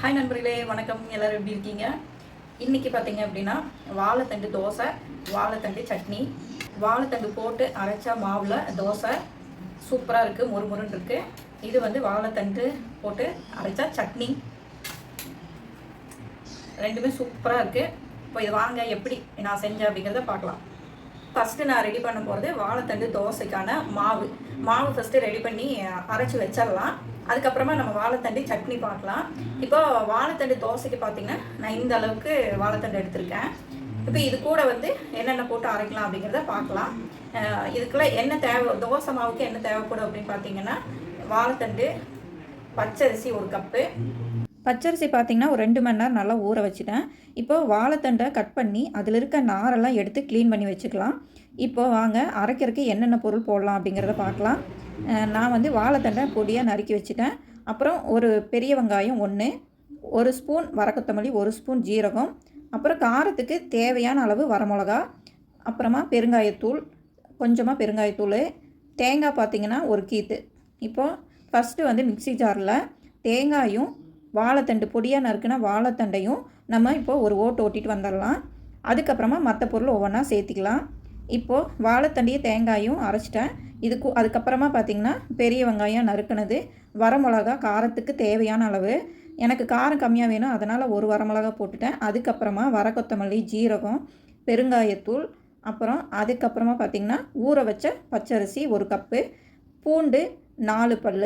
Hi நண்பர்களே வணக்கம். எல்லோரும் எப்படி இருக்கீங்க? இன்னைக்கு பார்த்தீங்க அப்படின்னா வாழைத்தண்டு தோசை வாழைத்தண்டு சட்னி. வாழைத்தண்டு போட்டு அரைச்சா மாவில் தோசை. சூப்பராக இருக்குது மொறுமொறுன்னு இருக்குது இது வந்து வாழைத்தண்டு போட்டு அரைச்சா சட்னி. ரெண்டுமே சூப்பராக இருக்குது இப்போ இது வாங்க எப்படி நான் செஞ்சேன் அப்படிங்கிறத பார்க்கலாம். ஃபஸ்ட்டு நான் ரெடி பண்ண போகிறது வாழைத்தண்டு தோசைக்கான மாவு. மாவு ஃபஸ்ட்டு ரெடி பண்ணி அரைச்சி வச்சிடலாம். அதுக்கப்புறமா நம்ம வாழைத்தண்டு சட்னி பார்க்கலாம். இப்போ வாழைத்தண்டு தோசைக்கு பார்த்தீங்கன்னா நான் இந்த அளவுக்கு வாழைத்தண்டு எடுத்திருக்கேன். இப்போ இது கூட வந்து என்னென்ன போட்டு அரைக்கலாம் அப்படிங்கிறத பார்க்கலாம். இதுக்குள்ளே இதுக்குள்ள என்ன தேவை தோசை மாவுக்கு என்ன தேவைப்படும் அப்படின்னு பார்த்தீங்கன்னா வாழைத்தண்டு பச்சரிசி ஒரு கப்பு. பச்சரிசி பார்த்தீங்கன்னா ஒரு ரெண்டு மணி நேரம் நல்லா ஊற வச்சுட்டேன். இப்போ வாழைத்தண்டை கட் பண்ணி அதில் இருக்க நாரெல்லாம் எடுத்து க்ளீன் பண்ணி வச்சுக்கலாம். இப்போ வாங்க அரைக்கிறதுக்கு என்னென்ன பொருள் போடலாம் அப்படிங்கிறத பார்க்கலாம். நான் வந்து வாழைத்தண்டை பொடியாக நறுக்கி வச்சுட்டேன். அப்புறம் ஒரு பெரிய வெங்காயம் ஒன்று ஒரு ஸ்பூன் வரக்கொத்தமல்லி ஒரு ஸ்பூன் ஜீரகம் அப்புறம் காரத்துக்கு தேவையான அளவு வரமிளகா அப்புறமா பெருங்காயத்தூள் கொஞ்சமாக பெருங்காயத்தூள் தேங்காய் பார்த்தீங்கன்னா ஒரு கீத்து. இப்போது ஃபஸ்ட்டு வந்து மிக்ஸி ஜாரில் தேங்காயும் வாழைத்தண்டு பொடியாக நறுக்குன வாழைத்தண்டையும் நம்ம இப்போது ஒரு ஓட்டு ஓட்டிட்டு வந்துடலாம். அதுக்கப்புறமா மற்ற பொருள் ஒவ்வொன்றா சேர்த்திக்கலாம். இப்போது வாழைத்தண்டையும் தேங்காயும் அரைச்சிட்டேன். இதுக்கு அதுக்கப்புறமா பார்த்திங்கன்னா பெரிய வெங்காயம் நறுக்கினது வரமிளகா காரத்துக்கு தேவையான அளவு. எனக்கு காரம் கம்மியாக வேணும் அதனால் ஒரு வரமிளகா போட்டுட்டேன். அதுக்கப்புறமா வர கொத்தமல்லி ஜீரகம் பெருங்காயத்தூள் அப்புறம் அதுக்கப்புறமா பார்த்திங்கன்னா ஊற வச்ச பச்சரிசி ஒரு கப்பு பூண்டு நாலு பல்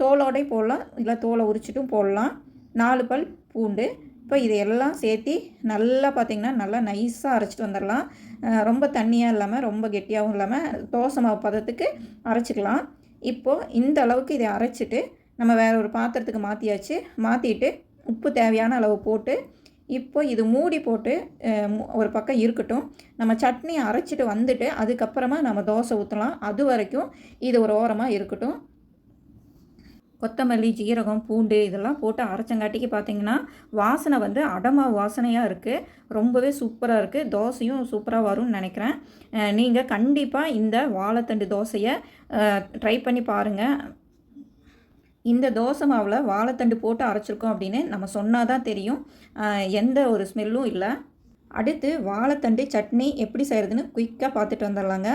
தோலோடையும் போடலாம் இல்லை தோலை உரிச்சிட்டும் போடலாம் நாலு பல் பூண்டு இப்போ இதையெல்லாம் சேர்த்தி நல்லா பார்த்திங்கன்னா நல்லா நைஸாக அரைச்சிட்டு வந்துடலாம். ரொம்ப தண்ணியாக இல்லாமல் ரொம்ப கெட்டியாகவும் இல்லாமல் தோசை மாவு பதத்துக்கு அரைச்சிக்கலாம். இப்போது இந்த அளவுக்கு இதை அரைச்சிட்டு நம்ம வேறு ஒரு பாத்திரத்துக்கு மாற்றியாச்சு மாற்றிட்டு உப்பு தேவையான அளவு போட்டு இப்போ இது மூடி போட்டு மு- ஒரு பக்கம் இருக்கட்டும். நம்ம சட்னி அரைச்சிட்டு வந்துட்டு அதுக்கப்புறமா நம்ம தோசை ஊற்றலாம் அது வரைக்கும் இது ஒரு ஓரமாக இருக்கட்டும். கொத்தமல்லி ஜீரகம் பூண்டு இதெல்லாம் போட்டு அரைச்சங்காட்டிக்கு பார்த்தீங்கன்னா வாசனை வந்து அடமா வாசனையாக இருக்குது ரொம்பவே சூப்பராக இருக்குது தோசையும் சூப்பராக வரும்னு நினைக்கிறேன். நீங்கள் கண்டிப்பாக இந்த வாழைத்தண்டு தோசையை ட்ரை பண்ணி பாருங்கள் இந்த தோசை மாவில் வாழைத்தண்டு போட்டு அரைச்சிருக்கோம் அப்படின்னு நம்ம சொன்னால் தான் தெரியும் எந்த ஒரு ஸ்மெல்லும் இல்லை. அடுத்து வாழைத்தண்டு சட்னி எப்படி செய்கிறதுன்னு குயிக்காக பார்த்துட்டு வந்துடலாங்க.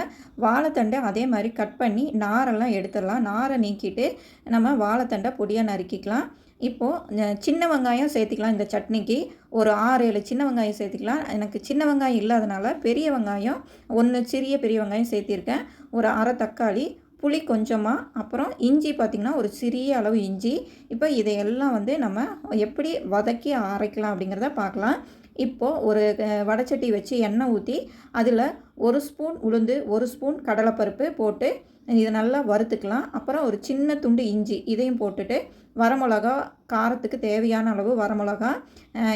வாழைத்தண்டை அதே மாதிரி கட் பண்ணி நாரெல்லாம் எடுத்துடலாம். நாரை நீக்கிட்டு நம்ம வாழைத்தண்டை பொடியாக நறுக்கிக்கலாம். இப்போது சின்ன வெங்காயம் சேர்த்திக்கலாம் இந்த சட்னிக்கு. ஒரு ஆறு ஏழு சின்ன வெங்காயம் சேர்த்துக்கலாம். எனக்கு சின்ன வெங்காயம் இல்லாதனால பெரிய வெங்காயம் ஒன்று சிறிய பெரிய வெங்காயம் சேர்த்திருக்கேன். ஒரு அரை தக்காளி புளி கொஞ்சமாக அப்புறம் இஞ்சி பார்த்திங்கன்னா ஒரு சிறிய அளவு இஞ்சி. இப்போ இதையெல்லாம் வந்து நம்ம எப்படி வதக்கி அரைக்கலாம் அப்படிங்கிறத பார்க்கலாம். இப்போது ஒரு அஹ், வடைச்சட்டி வச்சு எண்ணெய் ஊற்றி அதில் ஒரு ஸ்பூன் உளுந்து ஒரு ஸ்பூன் கடலைப்பருப்பு போட்டு இதை நல்லா வறுத்துக்கலாம். அப்புறம் ஒரு சின்ன துண்டு இஞ்சி இதையும் போட்டுட்டு வரமிளகா காரத்துக்கு தேவையான அளவு வரமிளகா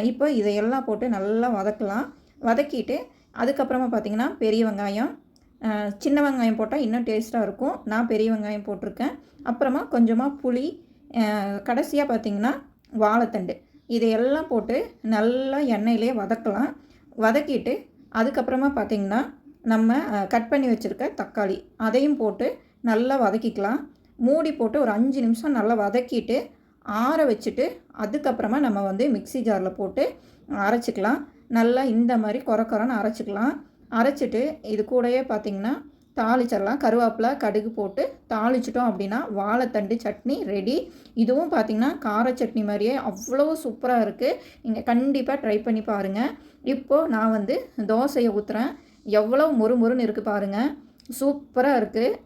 இப்போ இதையெல்லாம் போட்டு நல்லா வதக்கலாம். வதக்கிட்டு அதுக்கப்புறமா பார்த்திங்கன்னா பெரிய வெங்காயம் சின்ன வெங்காயம் போட்டால் இன்னும் டேஸ்ட்டாக இருக்கும். நான் பெரிய வெங்காயம் போட்டிருக்கேன். அப்புறமா கொஞ்சமாக புளி கடைசியாக பார்த்திங்கன்னா வாழைத்தண்டு. இதையெல்லாம் போட்டு நல்லா எண்ணெயிலே வதக்கலாம். வதக்கிட்டு அதுக்கப்புறமா பார்த்திங்கன்னா நம்ம கட் பண்ணி வச்சுருக்க தக்காளி அதையும் போட்டு நல்லா வதக்கிக்கலாம். மூடி போட்டு ஒரு அஞ்சு நிமிஷம் நல்லா வதக்கிட்டு ஆற வச்சுட்டு அதுக்கப்புறமா நம்ம வந்து மிக்ஸி ஜாரில் போட்டு அரைச்சிக்கலாம். நல்லா இந்த மாதிரி குறை குறைன்னு அரைச்சிக்கலாம். அரைச்சிட்டு இது கூடயே பார்த்திங்கன்னா தாளிச்சிடலாம். கருவேப்பிலை கடுகு போட்டு தாளிச்சிட்டோம் அப்படின்னா வாழைத்தண்டு சட்னி ரெடி இதுவும் பார்த்திங்கன்னா கார சட்னி மாதிரியே அவ்வளோ சூப்பராக இருக்குது நீங்கள் கண்டிப்பாக ட்ரை பண்ணி பாருங்கள் இப்போது நான் வந்து தோசையை ஊற்றுறேன் எவ்வளோ மொறு மொறுன்னு இருக்குது பாருங்கள் சூப்பராக இருக்குது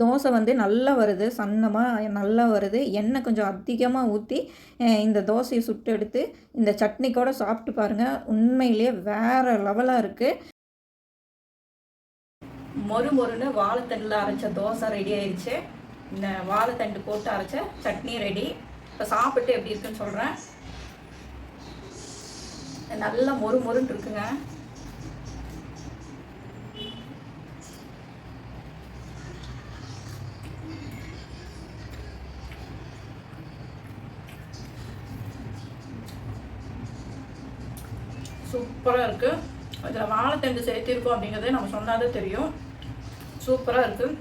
தோசை வந்து நல்லா வருது. சன்னமாக நல்லா வருது. எண்ணெய் கொஞ்சம் அதிகமாக ஊற்றி இந்த தோசையை சுட்டு எடுத்து இந்த சட்னி கூட சாப்பிட்டு பாருங்கள் உண்மையிலேயே வேறு லெவலாக இருக்குது மொறு மொறுன்னு வாழைத்தண்டில் அரைச்ச தோசை ரெடி ஆயிடுச்சு இந்த வாழைத்தண்டு போட்டு அரைச்ச சட்னி ரெடி இப்போ சாப்பிட்டு எப்படி இருக்குன்னு சொல்கிறேன் நல்லா மொறு மொறுன்னு இருக்குங்க. சூப்பராக இருக்குது அதில் வாழைத்தண்டு சேர்த்திருக்கோம் அப்படிங்கிறதே நம்ம சொன்னாதே தெரியும். சூப்பராக இருக்குது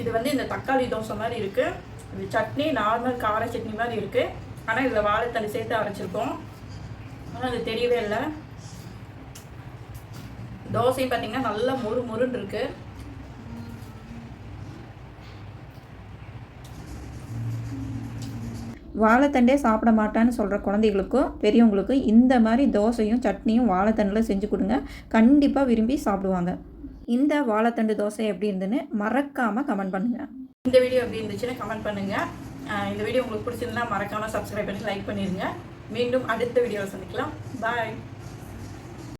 இது வந்து இந்த தக்காளி தோசை மாதிரி இருக்குது இது சட்னி நார்மல் கார சட்னி மாதிரி இருக்குது ஆனால் இதில் வாழைத்தண்டு சேர்த்து அரைச்சிருக்கோம். ஆனால் அது தெரியவே இல்லை. தோசையும் பார்த்தீங்கன்னா நல்லா மொறு மொறுன்னு இருக்குது வாழைத்தண்டே சாப்பிட மாட்டான்னு சொல்கிற குழந்தைகளுக்கும் பெரியவங்களுக்கும் இந்த மாதிரி தோசையும் சட்னியும் வாழைத்தண்டில் செஞ்சு கொடுங்க. கண்டிப்பாக விரும்பி சாப்பிடுவாங்க. இந்த வாழைத்தண்டு தோசை எப்படி இருந்துன்னு மறக்காமல் கமெண்ட் பண்ணுங்கள் இந்த வீடியோ எப்படி இருந்துச்சுன்னு கமெண்ட் பண்ணுங்கள் இந்த வீடியோ உங்களுக்கு பிடிச்சிருந்தா மறக்காமல் சப்ஸ்கிரைப் பண்ணி லைக் பண்ணிடுங்க மீண்டும் அடுத்த வீடியோவில் சந்திக்கலாம். பாய்